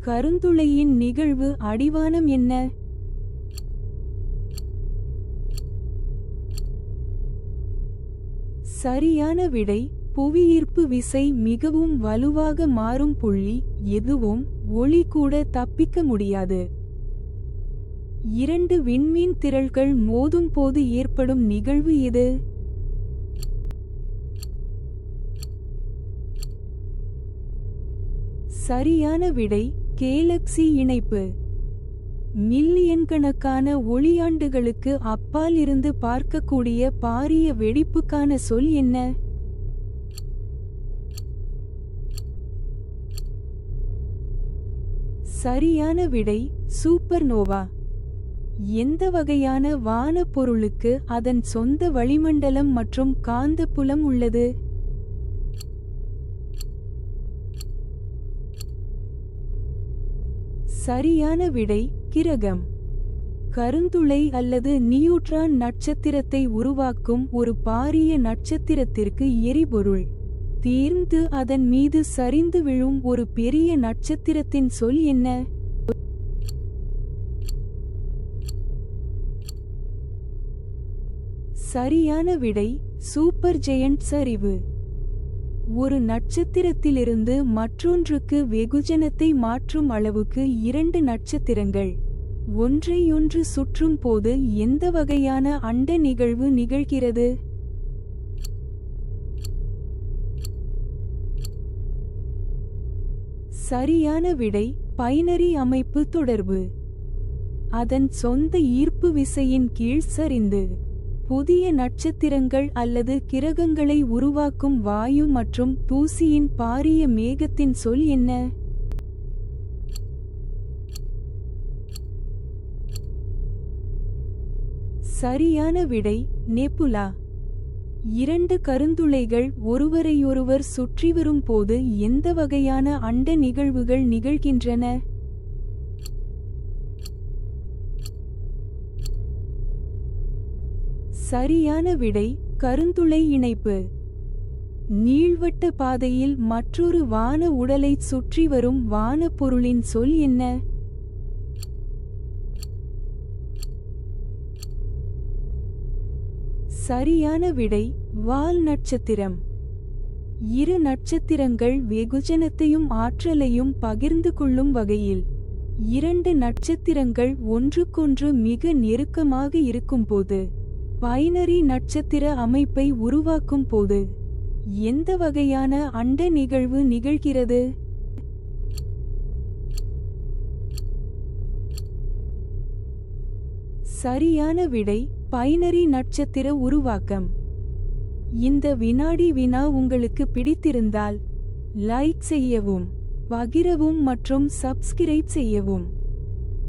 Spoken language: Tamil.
கருந்துளையின் நிகழ்வு அடிவானம் என்ன? சரியான விடை புவியீர்ப்பு விசை மிகவும் வலுவாக மாறும் புள்ளி எதுவும் ஒளி கூட தப்பிக்க முடியாது. இரண்டு விண்மீன் திரள்கள் மோதும் போது ஏற்படும் நிகழ்வு எது சரியான விடை கேலக்ஸி இணைப்பு. மில்லியன் கணக்கான ஒளியாண்டுகளுக்கு அப்பால் இருந்து பார்க்கக்கூடிய பாரிய வெடிப்புக்கான சொல் என்ன? சரியான விடை சூப்பர்னோவா எந்த வகையான வான பொருளுக்கு அதன் சொந்த வளிமண்டலம் மற்றும் காந்தப்புலம் உள்ளது? சரியான விடை கிரகம். கருந்துளை அல்லது நியூட்ரான் நட்சத்திரத்தை உருவாக்கும் ஒரு பாரிய நட்சத்திரத்திற்கு எரிபொருள். தீர்ந்து அதன் மீது சரிந்து விழும் ஒரு பெரிய நட்சத்திரத்தின் சொல் என்ன? சரியான விடை சூப்பர் ஜெயண்ட் சரிவு. ஒரு நட்சத்திரத்திலிருந்து மற்றொன்றுக்கு வெகுஜனத்தை மாற்றும் அளவுக்கு இரண்டு நட்சத்திரங்கள். ஒன்றையொன்று சுற்றும் போது எந்த வகையான அண்ட நிகழ்வு நிகழ்கிறது? சரியான விடை பைனரி அமைப்பு தொடர்பு. அதன் சொந்த ஈர்ப்பு விசையின் கீழ் சரிந்து. புதிய நட்சத்திரங்கள் அல்லது கிரகங்களை உருவாக்கும் வாயு மற்றும் தூசியின் பாரிய மேகத்தின் சொல் என்ன? சரியான விடை நெப்புலா இரண்டு கருந்துளைகள் ஒருவரையொருவர் சுற்றி வரும் போது எந்த வகையான அண்ட நிகழ்வுகள் நிகழ்கின்றன? சரியான விடை கருந்துளை இணைப்பு. நீள்வட்ட பாதையில் மற்றொரு வான உடலைச் சுற்றி வரும் வானப்பொருளின் சொல் என்ன? சரியான விடை வால் நட்சத்திரம். இரு நட்சத்திரங்கள் வெகுஜனத்தையும் ஆற்றலையும் பகிர்ந்து கொள்ளும் வகையில். இரண்டு நட்சத்திரங்கள் ஒன்றுக்கொன்று மிக நெருக்கமாக இருக்கும்போது. பைனரி நட்சத்திர அமைப்பை உருவாக்கும் போது எந்த வகையான அண்ட நிகழ்வு நிகழ்கிறது? சரியான விடை பைனரி நட்சத்திர உருவாக்கம். இந்த வினாடி வினா உங்களுக்கு பிடித்திருந்தால் லைக் செய்யவும் பகிரவும் மற்றும் சப்ஸ்கிரைப் செய்யவும்.